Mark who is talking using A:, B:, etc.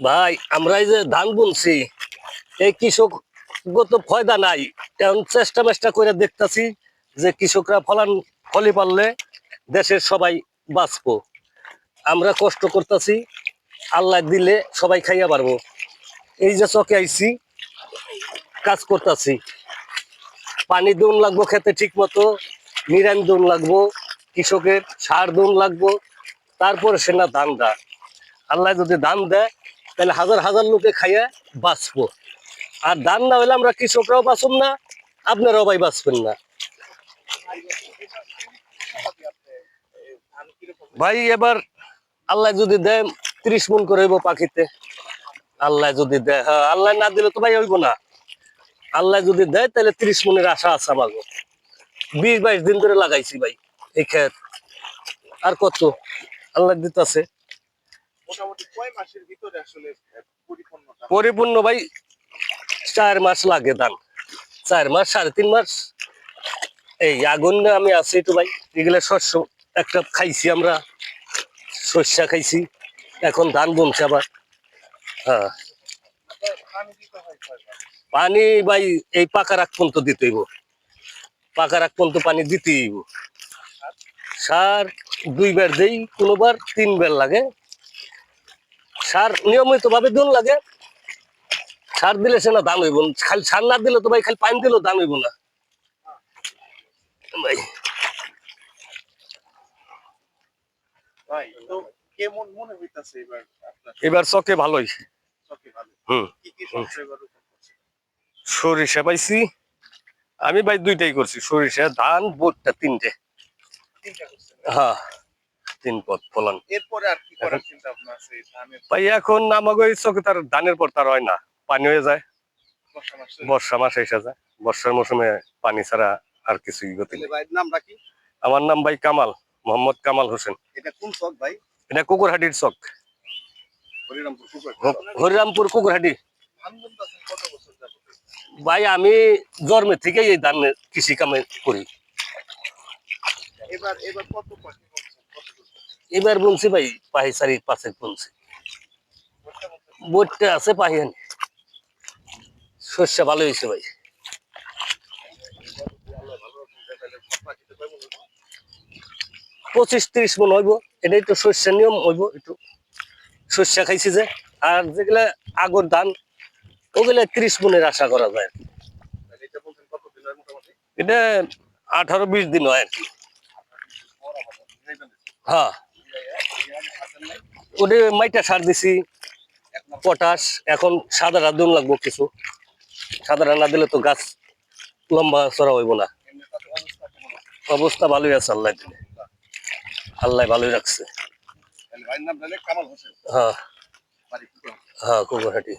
A: ভাই, আমরা এই যে ধান বুনছি, এই কৃষক গত ফয়দা নাই। এখন চেষ্টা মেষ্টা করে দেখতাছি যে কৃষকরা ফলান ফলি পারলে দেশের সবাই বাঁচবো। আমরা কষ্ট করতেছি, আল্লাহ দিলে সবাই খাইয়া পারব। এই যে চকে আইছি, কাজ করতেছি। পানি দুন লাগবো খেতে ঠিক মতো নিরান দুন লাগবো, কৃষকের সার দুন লাগবো, তারপরে সে না ধান দেয়। আল্লাহ যদি ধান দেয় তাহলে হাজার হাজার লোকে খাইয়া বাঁচবো। আর দান না হলে আমরা কৃষকরাও বাঁচুন না, আপনারাও ভাই বাঁচবেন না। ভাই, এবার আল্লাহ যদি দেয়, ত্রিশ মন করে হইব পাখিতে। আল্লাহ যদি দেয় হ্যাঁ আল্লাহ না দিলে তো ভাই হইব না। আল্লাহ যদি দেয়, তাহলে ত্রিশ মনের আশা আছে আমার বিশ বাইশ দিন ধরে লাগাইছি ভাই, এই খেত আর কত? আল্লাহ দিতেছে।
B: মোটামুটি কয় মাসের ভিতরে আসলে পরিপূর্ণতা?
A: পরিপূর্ণ ভাই চার মাস লাগে ধান। চার মাস সাড়ে তিন মাস। এই আগুন আমি আছি তো ভাই। এগুলা শস্য একটা খাইছি আমরা। শস্যা খাইছি। এখন ধান বুনছে আবার। হ্যাঁ।
B: পানি
A: ভাই এই পাকা রাখ পর্যন্ত দিতেইব পাকা রাখ পর্যন্ত পানি দিতেইব সার দুইবার দেই কোনোবার তিনবার লাগে। সার নিয়মিত ভাবে দিন লাগে। সার দিলে সে না দাম হইব। না। খালি সার না দিলে তো ভাই খালি পানি দিলেও দাম হইব না। ভাই।
B: এবার
A: চকে ভালোই। হুম। সরিষা পাইছি। আমি ভাই দুইটাই করছি সরিষা ধান বোটটা তিনটে। হ্যাঁ। তিন পথ ফলান।
B: এরপরে আর কি করার চিন্তা ভাবনা আছে ধানের
A: ভাই এখন আমাকে ওই চোখে তার ধানের পর তার হয় না পানি হয়ে যায়।
B: বর্ষা মাসে
A: এসে যায়। বর্ষার মৌসুমে পানি ছাড়া আর কিছুই গতি নেই।
B: নামটা কি
A: আমার নাম ভাই কামাল মোহাম্মদ কামাল হোসেন।
B: এটা কোন চক ভাই?
A: এটা কুকুরহাটির চক।
B: হরিরামপুর কুকুর
A: হরিরামপুর কুকুরহাটি। ভাই আমি জন্মে থেকেই এই ধান কৃষি কামে করি।
B: এবার এবার কত
A: এবার বলছি ভাই, পাহি চারি পাঁচেক বলছি বইটা আছে পাহিয়ানি শস্য ভালো হয়েছে ভাই। পঁচিশ তিরিশ মন হইব এটা একটু শস্যের নিয়ম হইব, একটু শস্য খাইছি যে। আর যেগুলা আগর ধান, ওগুলা ত্রিশ মনের আশা করা যায়।
B: এটা
A: আঠারো বিশ দিন হয় আর কি। হ্যাঁ। ওটা মাইটা সার দিছি পটাশ এখন সাদা দুন লাগবো কিছু। সাদা রান্না দিলে তো গাছ লম্বা চড়া হইব না। অবস্থা ভালোই আছে আল্লাহ দিলে। আল্লাহ ভালোই রাখছে। হ্যাঁ।
B: কুকুর
A: হ্যাঁ কুকুরহাটি।